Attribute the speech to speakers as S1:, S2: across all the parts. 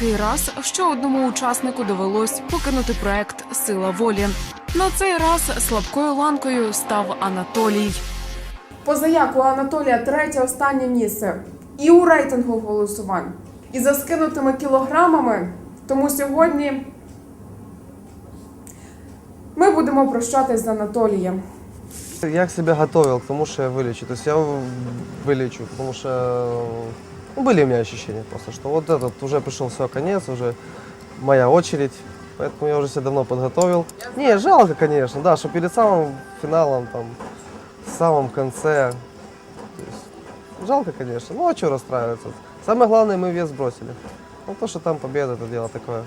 S1: який раз ще одному учаснику довелось покинути проект Сила волі. На цей раз слабкою ланкою став Анатолій.
S2: Позаяк у Анатолія третє останнє місце і у рейтингу голосувань, і за скинутими кілограмами. Тому сьогодні ми будемо прощатись з Анатолієм.
S3: Я к себе готовил к тому, что я вылечу. То есть я вылечу, потому что ну, были у меня ощущения просто, что вот этот уже пришел все, конец, уже моя очередь. Поэтому я уже себя давно подготовил. Не, жалко, конечно, да, что перед самым финалом, там, в самом конце. то есть жалко, конечно. Ну а что расстраиваться? Самое главное, мы вес сбросили. Ну то, что там победа, это дело такое.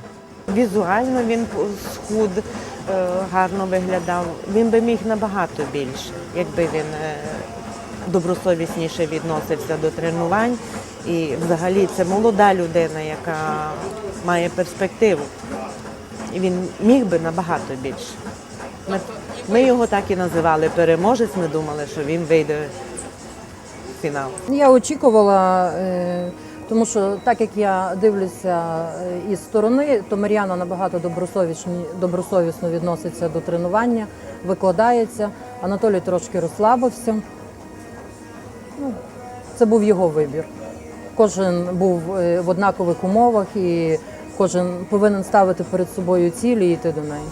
S4: Візуально він схуд, е, гарно виглядав. Він би міг набагато більше, якби він е, добросовісніше відносився до тренувань. І взагалі це молода людина, яка має перспективу. І він міг би набагато більше. Ми, ми його так і називали переможець. Ми думали, що він вийде в фінал.
S5: Я очікувала, е, тому що так як я дивлюся е, із сторони, то Мар'яна набагато добросовісно, відноситься до тренування, викладається. Анатолій трошки розслабився. Ну, це був його вибір. Кожен був е, в однакових умовах і кожен повинен ставити перед собою цілі і йти до неї.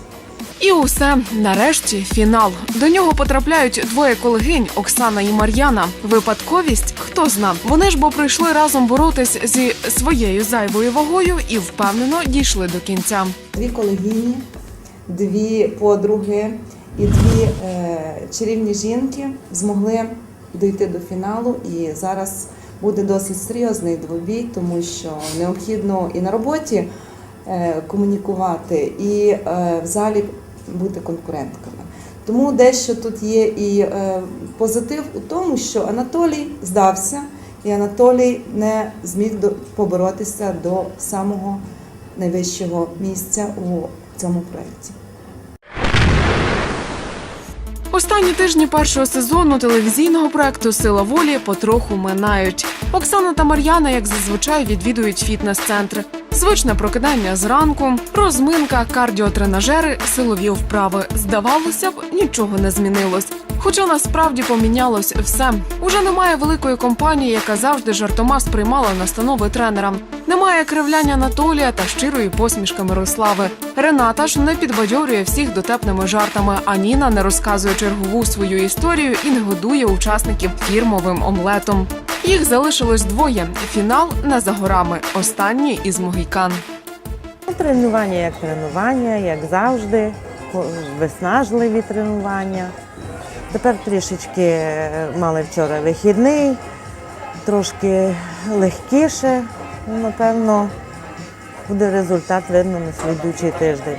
S1: І усе нарешті фінал. До нього потрапляють двоє колегинь Оксана і Мар'яна. Випадковість хто зна. Вони ж бо прийшли разом боротись зі своєю зайвою вагою і впевнено дійшли до кінця.
S6: дві колегині, дві подруги і дві е, чарівні жінки змогли дійти до фіналу. І зараз буде досить серйозний двобій, тому що необхідно і на роботі е, комунікувати, і е, в залі бути конкурентками. Тому дещо тут є і е, позитив у тому, що Анатолій здався, і Анатолій не зміг поборотися до самого найвищого місця у цьому проєкті.
S1: Останні тижні першого сезону телевізійного проекту Сила волі потроху минають. Оксана та Мар'яна, як зазвичай, відвідують фітнес-центри. Звичне прокидання зранку, розминка, кардіотренажери, силові вправи. Здавалося б, нічого не змінилось. Хоча насправді помінялось все. Уже немає великої компанії, яка завжди жартома сприймала настанови тренера. Немає кривляння Анатолія та щирої посмішки Мирослави. Рената ж не підбадьорює всіх дотепними жартами. А Ніна не розказує чергову свою історію і не годує учасників фірмовим омлетом. Їх залишилось двоє. Фінал не за горами. Останній із могікан.
S4: Ну, Тренування як тренування, як завжди, виснажливі тренування. Тепер трішечки е, мали вчора вихідний, трошки легкіше. Напевно, буде результат видно на слідуючий тиждень.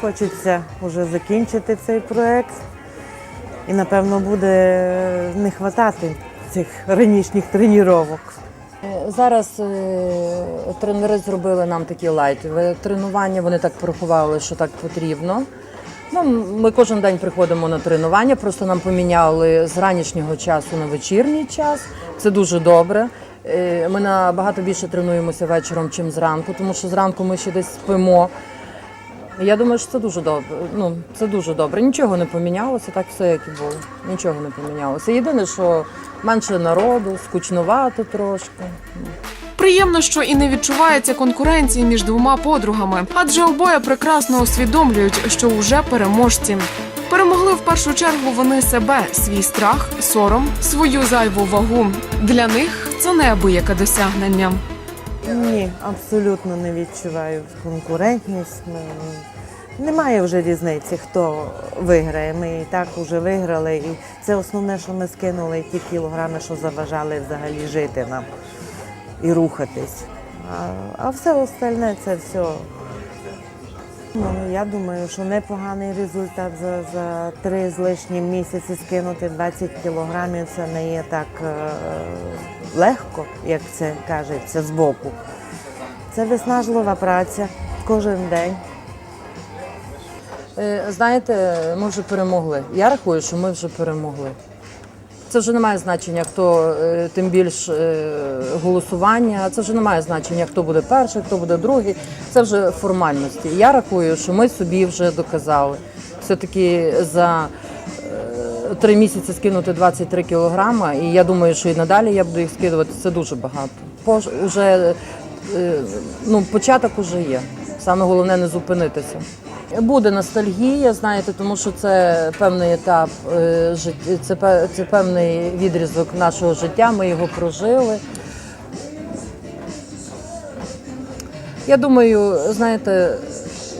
S4: Хочеться вже закінчити цей проект. І, напевно, буде не вистачати цих ранішніх тренувань.
S5: Е, Зараз е, тренери зробили нам такі лайтові тренування. Вони так порахували, що так потрібно. Ну, ми кожен день приходимо на тренування, просто нам поміняли з ранішнього часу на вечірній час. Це дуже добре. Е, Ми набагато більше тренуємося вечором, чим зранку, тому що зранку ми ще десь спимо. Я думаю, що це дуже добре. Ну, це дуже добре. Нічого не помінялося, так все як і було. Нічого не помінялося. Єдине, що менше народу, скучнувато трошки.
S1: Приємно, що і не відчувається конкуренції між двома подругами, адже обоє прекрасно усвідомлюють, що уже переможці. Перемогли в першу чергу вони себе, свій страх, сором, свою зайву вагу. Для них це неабияке досягнення.
S4: Ні, абсолютно не відчуваю конкурентність. Немає вже різниці, хто виграє. Ми і так вже виграли. І це основне, що ми скинули ті кілограми, що заважали взагалі жити нам і рухатись. А, а все остальне це все. Ну, я думаю, що непоганий результат за, за три з лишнім місяці скинути 20 кілограмів це не є так е, легко, як це кажеться збоку. Це виснажлива праця кожен день.
S5: Е, Знаєте, ми вже перемогли. Я рахую, що ми вже перемогли. Це вже не має значення, хто е, тим більш е, голосування. Це вже не має значення, хто буде перший, хто буде другий. Це вже формальності. Я рахую, що ми собі вже доказали. Все-таки за три місяці скинути 23 кілограма, і я думаю, що і надалі я буду їх скидувати. Це дуже багато. Пож, уже, ну, початок уже є. Саме головне не зупинитися. Буде ностальгія, знаєте, тому що це певний етап е, це, це певний відрізок нашого життя. Ми його прожили. Я думаю, знаєте,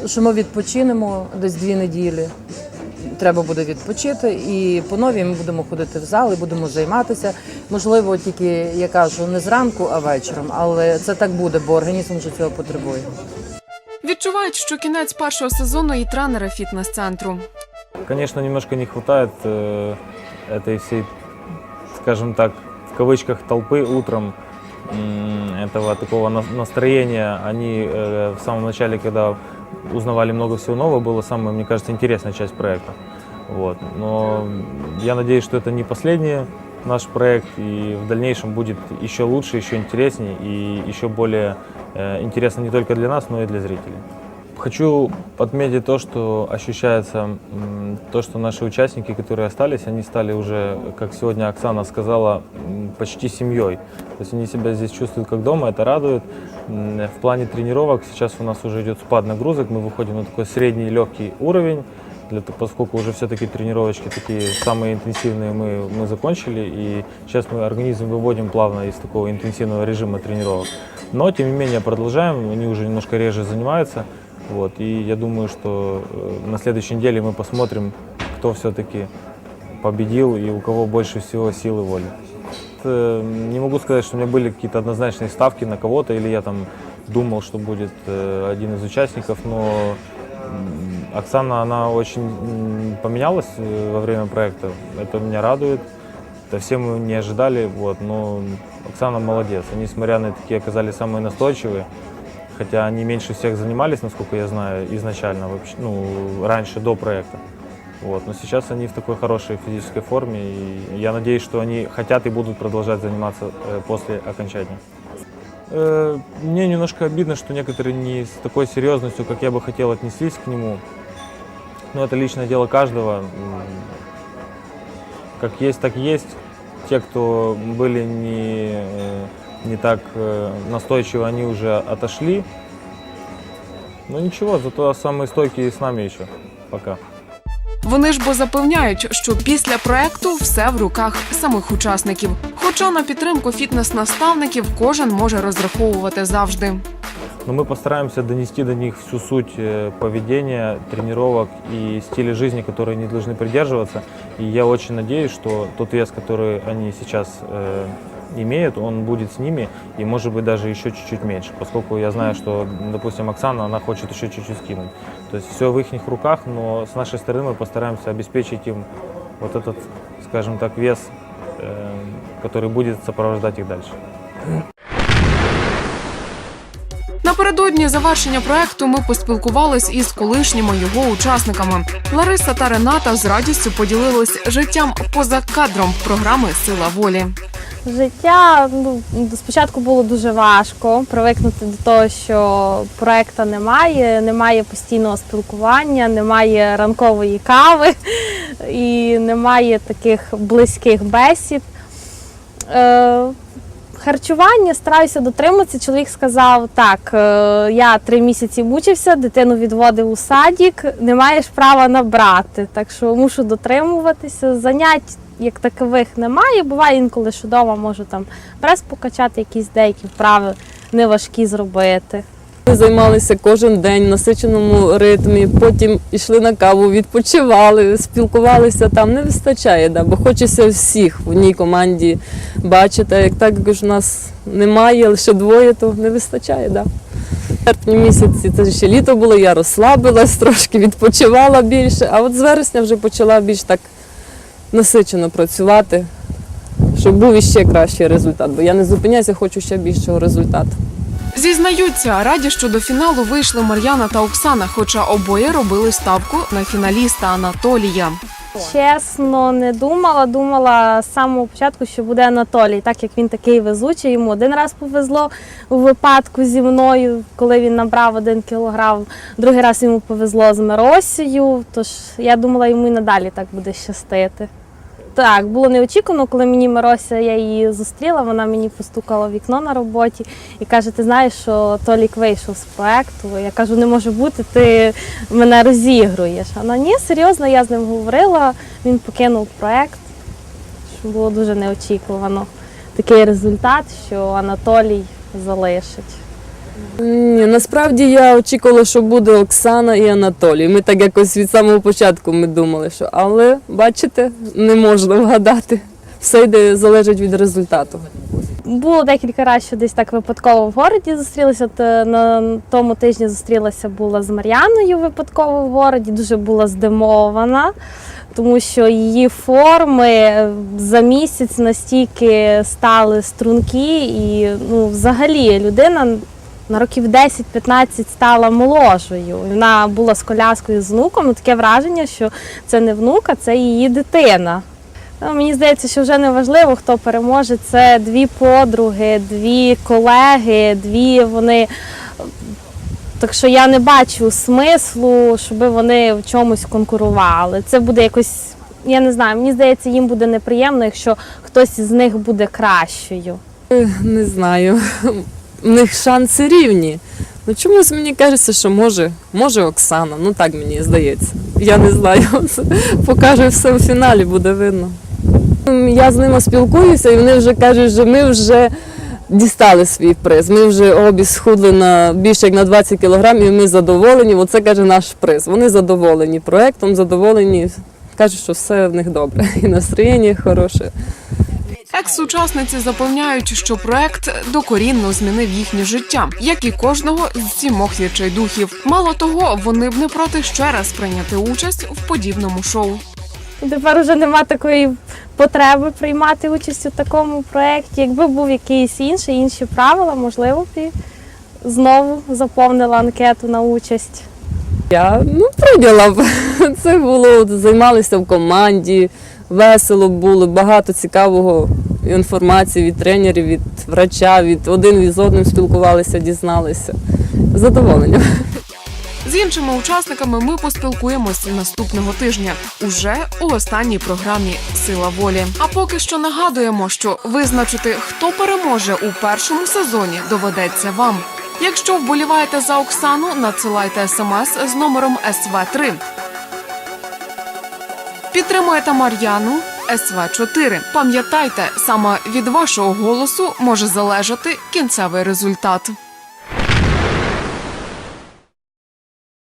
S5: що ми відпочинемо десь дві неділі. Треба буде відпочити, і по новій ми будемо ходити в зал і будемо займатися. Можливо, тільки я кажу не зранку, а вечором, але це так буде, бо організм вже цього потребує.
S1: Відчувають, що кінець першого сезону і тренери фітнес-центру.
S7: Конечно, немножко не хватает э, этой всей, скажем так, в кавычках толпы утром м, этого такого на- настроения. Они э, в самом начале, когда узнавали много всего нового, было самая, мне кажется, интересная часть проекта. Вот. Но я надеюсь, что это не последний наш проект, и в дальнейшем будет еще лучше, еще интереснее и еще более э, интересно не только для нас, но и для зрителей. Хочу отметить то, что ощущается то, что наши участники, которые остались, они стали уже, как сегодня Оксана сказала, почти семьей. То есть они себя здесь чувствуют как дома, это радует. В плане тренировок сейчас у нас уже идет спад нагрузок, мы выходим на такой средний легкий уровень, для, поскольку уже все-таки тренировочки такие самые интенсивные мы, мы закончили, и сейчас мы организм выводим плавно из такого интенсивного режима тренировок. Но, тем не менее, продолжаем, они уже немножко реже занимаются. Вот, и я думаю, что э, на следующей неделе мы посмотрим, кто все-таки победил и у кого больше всего сил и воли. Э, Не могу сказать, что у меня были какие-то однозначные ставки на кого-то, или я там думал, что будет э, один из участников, но Оксана, она очень поменялась э, во время проекта. Это меня радует. Это все мы не ожидали, вот, но Оксана молодец. Они, несмотря на такие, оказались самые настойчивые, хотя они меньше всех занимались, насколько я знаю, изначально, вообще, ну, раньше, до проекта. Вот. Но сейчас они в такой хорошей физической форме, и я надеюсь, что они хотят и будут продолжать заниматься э, после окончания. Э, Мне немножко обидно, что некоторые не с такой серьезностью, как я бы хотел, отнеслись к нему. Но это личное дело каждого. Как есть, так есть. Те, кто были не, э, не так э, настойчивы, они уже отошли. Но ничего, зато самые стойкие с нами еще. Пока.
S1: Вони ж бо запевняють, що після проекту все в руках самих учасників. Хоча на підтримку фітнес-наставників кожен може розраховувати завжди.
S7: Но мы постараемся донести до них всю суть э, поведения, тренировок и стиля жизни, которые они должны придерживаться. И я очень надеюсь, что тот вес, который они сейчас э, имеют, он будет с ними и, может быть, даже еще чуть-чуть меньше, поскольку я знаю, что, допустим, Оксана, она хочет еще чуть-чуть скинуть. То есть все в их руках, но с нашей стороны мы постараемся обеспечить им вот этот, скажем так, вес, э, который будет сопровождать их дальше.
S1: Напередодні завершення проекту ми поспілкувались із колишніми його учасниками. Лариса та Рената з радістю поділились життям поза кадром програми Сила волі.
S8: Життя ну, спочатку було дуже важко привикнути до того, що проекту немає, немає постійного спілкування, немає ранкової кави і немає таких близьких бесід. Харчування стараюся дотриматися. Чоловік сказав: так, е, я три місяці мучився, дитину відводив у садік, не маєш права набрати. Так що мушу дотримуватися. Занять як такових немає. Буває інколи, що вдома можу там прес покачати, якісь деякі вправи неважкі зробити.
S9: Ми займалися кожен день в насиченому ритмі, потім йшли на каву, відпочивали, спілкувалися там. Не вистачає, да, бо хочеться всіх в одній команді бачити. Як так як ж у нас немає, лише двоє, то не вистачає. Да. В серпні місяці це ще літо було, я розслабилась, трошки відпочивала більше, а от з вересня вже почала більш так насичено працювати, щоб був іще кращий результат. Бо я не зупиняюся, хочу ще більшого результату.
S1: Зізнаються, раді, що до фіналу вийшли Мар'яна та Оксана, хоча обоє робили ставку на фіналіста Анатолія.
S8: Чесно, не думала. Думала з самого початку, що буде Анатолій, так як він такий везучий. Йому один раз повезло у випадку зі мною, коли він набрав один кілограм. Другий раз йому повезло з Миросею. Тож я думала, йому і надалі так буде щастити. Так, було неочікувано, коли мені Мирося, я її зустріла, вона мені постукала в вікно на роботі і каже: Ти знаєш, що Толік вийшов з проекту. Я кажу, не може бути, ти мене розігруєш. Вона ні, серйозно, я з ним говорила, він покинув проект. Що було дуже неочікувано. Такий результат, що Анатолій залишить.
S9: Ні, насправді я очікувала, що буде Оксана і Анатолій. Ми так якось від самого початку ми думали, що але бачите, не можна вгадати. Все йде залежить від результату.
S8: Було декілька разів, що десь так випадково в городі зустрілася. От е, на тому тижні зустрілася була з Мар'яною випадково в городі, дуже була здивована, тому що її форми е, за місяць настільки стали стрункі, і ну, взагалі людина. На років 10-15 стала молодшою. Вона була з коляскою з внуком. Ну, таке враження, що це не внука, це її дитина. Ну, Мені здається, що вже не важливо, хто переможе. Це дві подруги, дві колеги, дві вони. Так що я не бачу смислу, щоб вони в чомусь конкурували. Це буде якось, я не знаю, мені здається, їм буде неприємно, якщо хтось із них буде кращою.
S9: Не знаю. У них шанси рівні. Ну чомусь мені кажеться, що може, може Оксана. Ну так мені здається. Я не знаю. Покаже все в фіналі, буде видно. Я з ними спілкуюся, і вони вже кажуть, що ми вже дістали свій приз. Ми вже обі схудли на більше як на 20 кілограмів, і ми задоволені. Оце каже наш приз. Вони задоволені проектом, задоволені. Кажуть, що все в них добре. І настроєння хороше.
S1: Екс-учасниці запевняють, що проект докорінно змінив їхнє життя, як і кожного з сімох відчайдухів. Мало того, вони б не проти ще раз прийняти участь в подібному шоу.
S8: Тепер вже нема такої потреби приймати участь у такому проєкті. Якби був якийсь інший, інші правила, можливо б і знову заповнила анкету на участь.
S9: Я ну прийняла б. Це було займалися в команді, весело було, багато цікавого інформації від тренерів, від врача, від один від одним спілкувалися, дізналися. З Задоволенням.
S1: З іншими учасниками ми поспілкуємося наступного тижня уже у останній програмі Сила волі. А поки що нагадуємо, що визначити, хто переможе у першому сезоні, доведеться вам. Якщо вболіваєте за Оксану, надсилайте смс з номером СВ3. Підтримуєте Мар'яну СВ4. Пам'ятайте, саме від вашого голосу може залежати кінцевий результат.